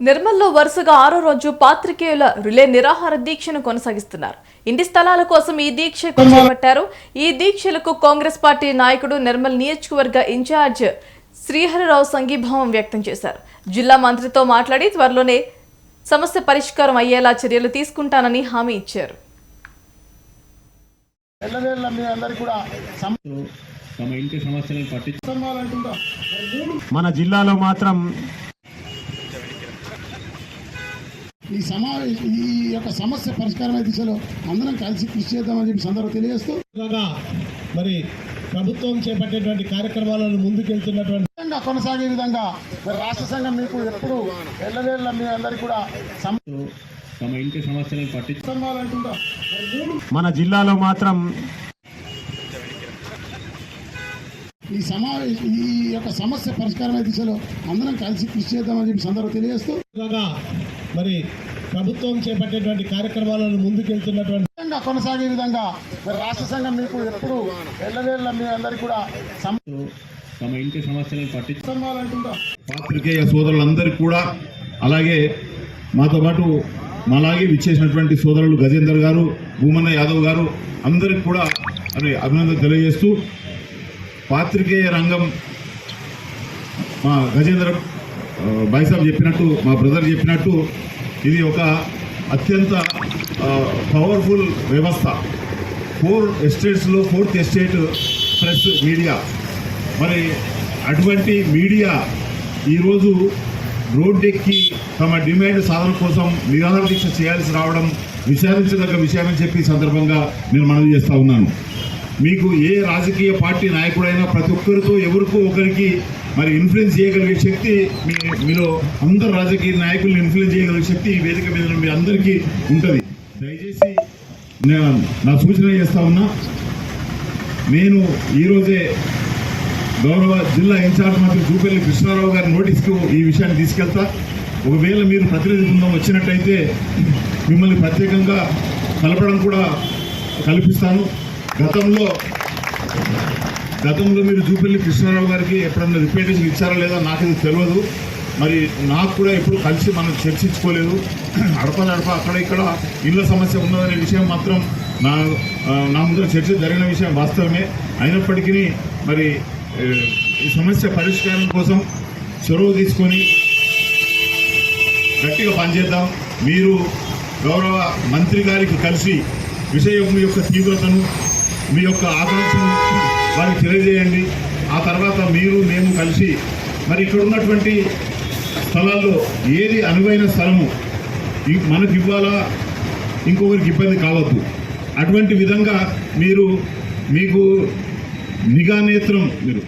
నిర్మల్లో వరుసగా ఆరో రోజు పాత్రికేయుల రిలే నిరాహార దీక్షను కొనసాగిస్తున్నారు. ఇంటి స్థలాల కోసం ఈ దీక్షకు చేపట్టారు. ఈ దీక్షలకు కాంగ్రెస్ పార్టీ నాయకుడు నిర్మల్ నియోజకవర్గ ఇన్ఛార్జ్ శ్రీహరిరావు సంఘీభావం వ్యక్తం చేశారు. జిల్లా మంత్రితో మాట్లాడి త్వరలోనే సమస్య పరిష్కారం అయ్యేలా చర్యలు తీసుకుంటానని హామీ ఇచ్చారు. మన జిల్లాలో మాత్రం ఈ సమా ఈ యొక్క సమస్య పరిష్కారమే దిశలో అందరం కలిసి కృషి చేద్దామని చెప్పి సందర్భం తెలియజేస్తూ. మరి ప్రభుత్వం చేపట్టేటువంటి కార్యక్రమాలను ముందుకెళ్తున్నటువంటి విధంగా కొనసాగే విధంగా మరి రాష్ట్ర సంఘం మీకు ఎప్పుడు ఎల్లవేళ్ళ మీ అందరికి కూడా తమ ఇంటి సమస్యలను పట్టించు సంబంధాలంటుందా మన జిల్లాలో మాత్రం ఈ సమా ఈ యొక్క సమస్య పరిష్కారమే దిశలో అందరం కలిసి కృషి చేద్దామని చెప్పి సందర్భం తెలియజేస్తూ. మరి ప్రభుత్వం చేపట్టేటువంటి కార్యక్రమాలను ముందుకెళ్తున్నటువంటి విధంగా కొనసాగే విధంగా మరి రాష్ట్ర సంఘం మీకు ఎప్పుడు ఎల్లవేళ్ళ మీ అందరికి కూడా తమ ఇంటి సమస్యలను పట్టించు సంబంధాలంటుందా? పాత్రికేయ సోదరులందరికీ కూడా అలాగే మాతో పాటు మాలాగే విచ్చేసినటువంటి సోదరులు గజేందర్ గారు భూమన్న యాదవ్ గారు అందరికి కూడా మరి అభినందన తెలియజేస్తూ పాత్రికేయ రంగం మా గజేంద్ర బైసాబ్ చెప్పినట్టు మా బ్రదర్ చెప్పినట్టు ఇది ఒక అత్యంత పవర్ఫుల్ వ్యవస్థ. ఫోర్ ఎస్టేట్స్లో ఫోర్త్ ఎస్టేట్ ప్రెస్ మీడియా మరి అటువంటి మీడియా ఈరోజు రోడ్డెక్కి తమ డిమాండ్ సాధన కోసం నిరాహార దీక్ష చేయాల్సి రావడం విచారించదగ్గ విషయమని చెప్పి సందర్భంగా నేను మనవి చేస్తూ ఉన్నాను. మీకు ఏ రాజకీయ పార్టీ నాయకుడైనా ప్రతి ఒక్కరితో ఎవరికో ఒకరికి మరి ఇన్ఫ్లుయెన్స్ చేయగలిగే శక్తి మీ మీలో అందరు రాజకీయ నాయకుల్ని ఇన్ఫ్లుయెన్స్ చేయగలిగే శక్తి ఈ వేదిక మీద మీ అందరికీ ఉంటుంది. దయచేసి నేను నా సూచన చేస్తా ఉన్నా నేను ఈరోజే గౌరవ జిల్లా ఇన్ఛార్జ్ మంత్రి జూపల్లి కృష్ణారావు గారి నోటీస్కు ఈ విషయాన్ని తీసుకెళ్తా. ఒకవేళ మీరు ప్రతినిధి బృందం వచ్చినట్టయితే మిమ్మల్ని ప్రత్యేకంగా కలపడం కూడా కల్పిస్తాను. గతంలో గతంలో మీరు జూపల్లి కృష్ణారావు గారికి ఎప్పుడన్నా రిప్రజెంటేషన్ ఇచ్చారా లేదా నాకు ఇది తెలియదు. మరి నాకు కూడా ఎప్పుడు కలిసి మనం చర్చించుకోలేదు. అడపదడప అక్కడ ఇక్కడ ఇళ్ళ సమస్య ఉన్నదనే విషయం మాత్రం నా నా ముందర చర్చ జరిగిన విషయం వాస్తవమే. అయినప్పటికీ మరి ఈ సమస్య పరిష్కారం కోసం చొరవ తీసుకొని గట్టిగా పనిచేద్దాం. మీరు గౌరవ మంత్రి గారికి కలిసి విషయం యొక్క తీవ్రతను మీ యొక్క ఆకాంక్షను వారికి తెలియజేయండి. ఆ తర్వాత మీరు మేము కలిసి మరి ఇక్కడ ఉన్నటువంటి స్థలాల్లో ఏది అనువైన స్థలము మనకు ఇవ్వాలా? ఇంకొకరికి ఇబ్బంది కావద్దు. అటువంటి విధంగా మీరు మీకు నిఘా నేత్రం మీరు